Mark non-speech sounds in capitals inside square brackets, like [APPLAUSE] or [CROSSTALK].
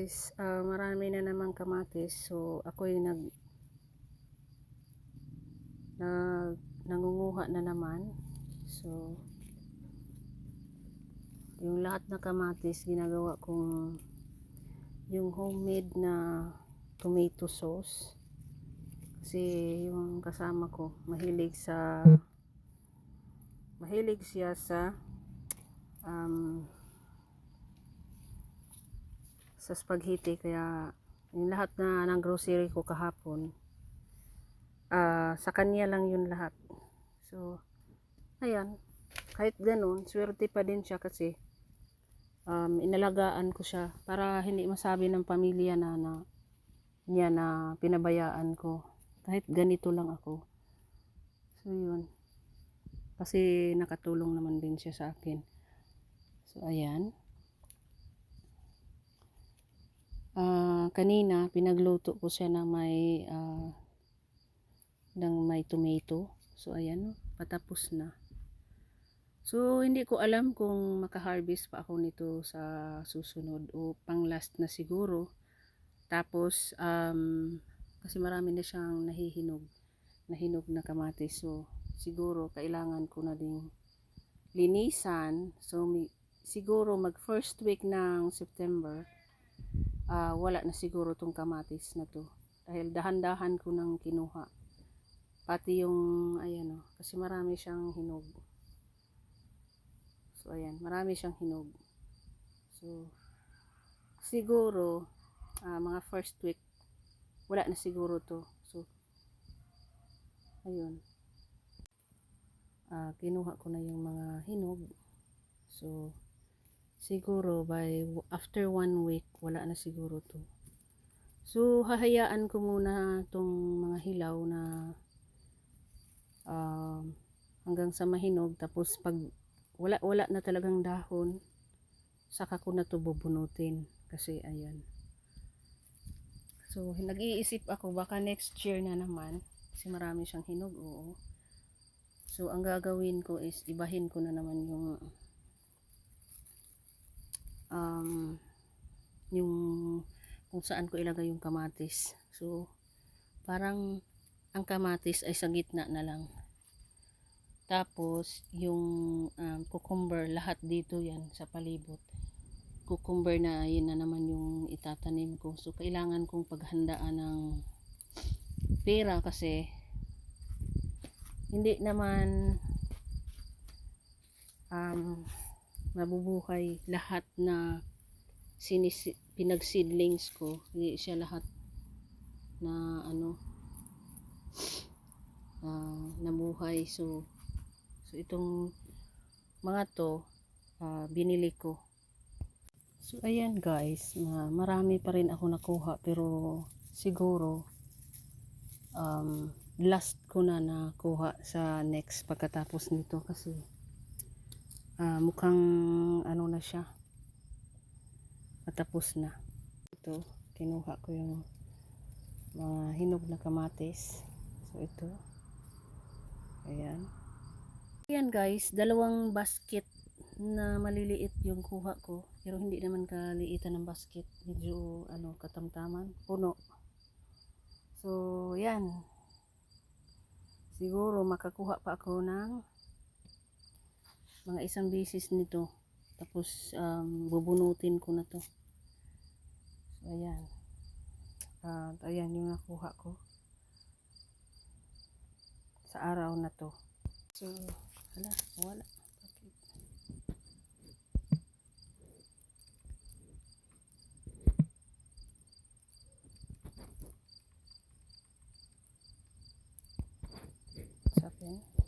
guys, ah, marami na naman kamatis. So ako yung nag nag nangunguha na naman. So yung lahat na kamatis ginagawa kong yung homemade na tomato sauce. Kasi yung kasama ko mahilig sa mahilig siya sa um, sa spaghetti kaya yung lahat na ng grocery ko kahapon ah sa kanya lang yun lahat. So ayan. Kahit ganun swerte pa din siya kasi um, inalagaan ko siya para hindi masabi ng pamilya na, na niya na pinabayaan ko. Kahit ganito lang ako. So yun. Kasi nakatulong naman din siya sa akin. So ayan kanina pinagluto ko siya ng may ah, ng may tomato. So ayan, patapos na. So hindi ko alam kung maka-harvest pa ako nito sa susunod o pang last na siguro. Tapos um, kasi marami na siyang nahihinog, nahinog na kamatis. So siguro kailangan ko na ding linisan. So mi- siguro mag first week ng September ah, wala na siguro tong kamatis na to. Dahil dahan-dahan ko nang kinuha. Pati yung ayan o kasi marami siyang hinog. So ayan marami siyang hinog. So siguro ah, mga first week wala na siguro to. So ayun. Ah, kinuha ko na yung mga hinog. So siguro by after one week wala na siguro to. So hahayaan ko muna tong mga hilaw na um, hanggang sa mahinog tapos pag wala wala na talagang dahon saka ko na to bubunutin kasi ayan. So nag-iisip ako baka next year na naman kasi marami siyang hinog oo. So ang gagawin ko is ibahin ko na naman yung um, yung kung saan ko ilagay yung kamatis. So, parang ang kamatis ay sa gitna na lang. Tapos, yung um, cucumber, lahat dito yan sa palibot. Cucumber na yun na naman yung itatanim ko. So, kailangan kong paghandaan ng pera kasi hindi naman um, mabubuhay lahat na sinis pinagseedlings ko. Siya lahat na ano [SNIFFS] ah, nabuhay. So so itong mga to ah, binili ko. So ayan guys na marami pa rin ako nakuha pero siguro um, last ko na nakuha sa next pagkatapos nito kasi ah, mukhang ano na siya patapos na. Ito kinuha ko yung mga hinog na kamatis. So ito. Ayan. Ayan guys. Dalawang basket na maliliit yung kuha ko. Pero hindi naman kaliitan ng basket. Medyo ano katamtaman. Puno. So yan siguro makakuha pa ako ng mga isang bisis nito. Tapos um, bubunutin ko na to ayan. At ayan yung nakuha ko. Sa araw na to. So wala wala. Akin